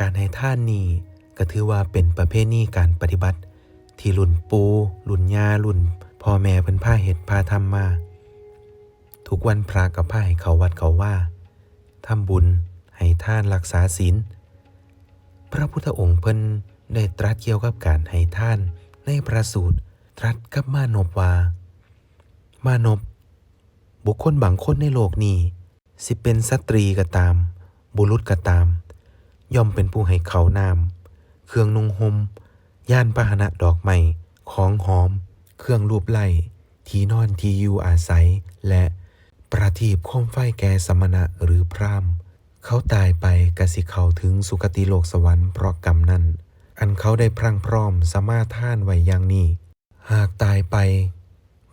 การให้ท่านนี้ก็ถือว่าเป็นประเพณีการปฏิบัติ ที่รุ่นปูรุ่นย่ารุ่นพ่อแม่เพิ่นพาเฮ็ดพาทำมา ทุกวันพระกับพาให้เขาวัดเขาว่าทำบุญให้ท่านรักษาศีลพระพุทธองค์เพิ่นได้ตรัสเกี่ยวกับการให้ท่านในพระสูตรตรัสกับมานพว่า มานพบุคคลบางคนในโลกนี้ สิเป็นสตรีก็ตาม บุรุษก็ตาม ย่อมเป็นผู้ให้เขานามเครื่องนุ่งห่มย่านพาหนะดอกไม้ของหอม เครื่องรูปไล้ที่นอนที่อยู่อาศัย และประทีปโคมไฟแก่สมณะหรือพรามเขาตายไปกสิเขาถึงสุคติโลกสวรรค์เพราะกรรมนั้น อันเขาได้พรั่งพร้อมสมาทานไว้อย่างนี้ หากตายไป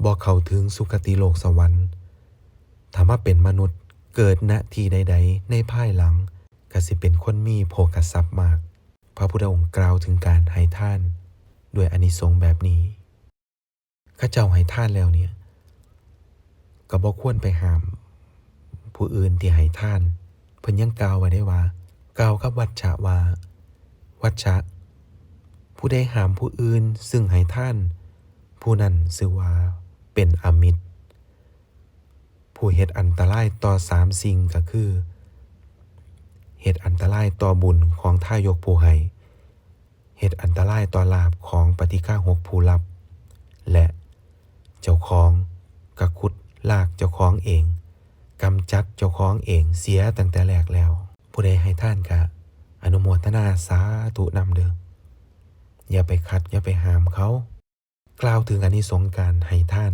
บอกเขาถึงสุคติโลกสวรรค์ถ้ามาเป็นมนุษย์เกิดณที่ใด ๆ ในภายหลัง ก็สิเป็นคนมีโภคทรัพย์มาก พระพุทธองค์กล่าวถึงการให้ท่าน ด้วยอนิสงส์แบบนี้ ข้าเจ้าให้ท่านแล้วเนี่ย ก็บ่ควรไปห้าม ผู้อื่นที่ให้ท่าน เพิ่นยังกล่าวไว้ได้ว่ากล่าวกับวัชชะว่า วัชชะ ผู้ใดห้ามผู้อื่นซึ่งให้ท่าน ผู้นั้นชื่อว่าเป็นอมิตร ผู้เฮ็ดอันตรายต่อสามสิ่งก็คือ เหตุอันตรายต่อบุญของท่ายกผู้ให้เหตุอันตรายต่อลาบของปฏิฆาหกผู้รับ และเจ้าของกระคุดลากเจ้าของเองกำจัดเจ้าของเองเสียตั้งแต่แรกแล้ว ผู้ใดให้ท่านกะ อนุโมทนาสาธุนำเดิมอย่าไปคัดอย่าไปหามเขา กล่าวถึงอานิสงการให้ท่าน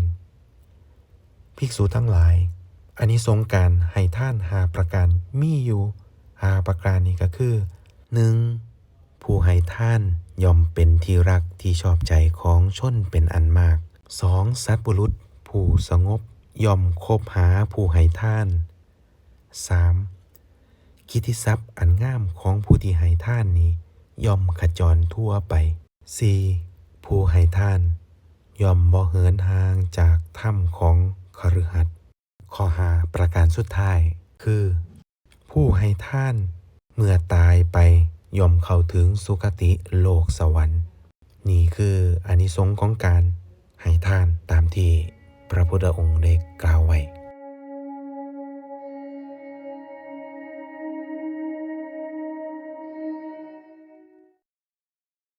ภิกษุทั้งหลายอานิสงการให้ท่านหาประการมีอยู่ หาประการนี้ก็คือ 1. ผู้ให้ท่านย่อมเป็นที่รักที่ชอบใจของชนเป็นอันมาก 2. สัตว์บุรุษ ผู้สงบย่อมคบหาผู้ให้ท่าน 3. กิตติทรัพย์อันงามของผู้ที่ให้ท่านนี้ ย่อมขจรทั่วไป 4. ผู้ให้ท่าน ย่อมบ่เหินห่างจากถ้ำของคฤหัสถ์ข้อหาประการสุดท้ายคือ ผู้ให้ท่าน เมื่อตายไปย่อมเข้าถึงสุคติโลกสวรรค์ นี่คืออนิสงค์ของการให้ท่านตามที่พระพุทธองค์ได้กล่าว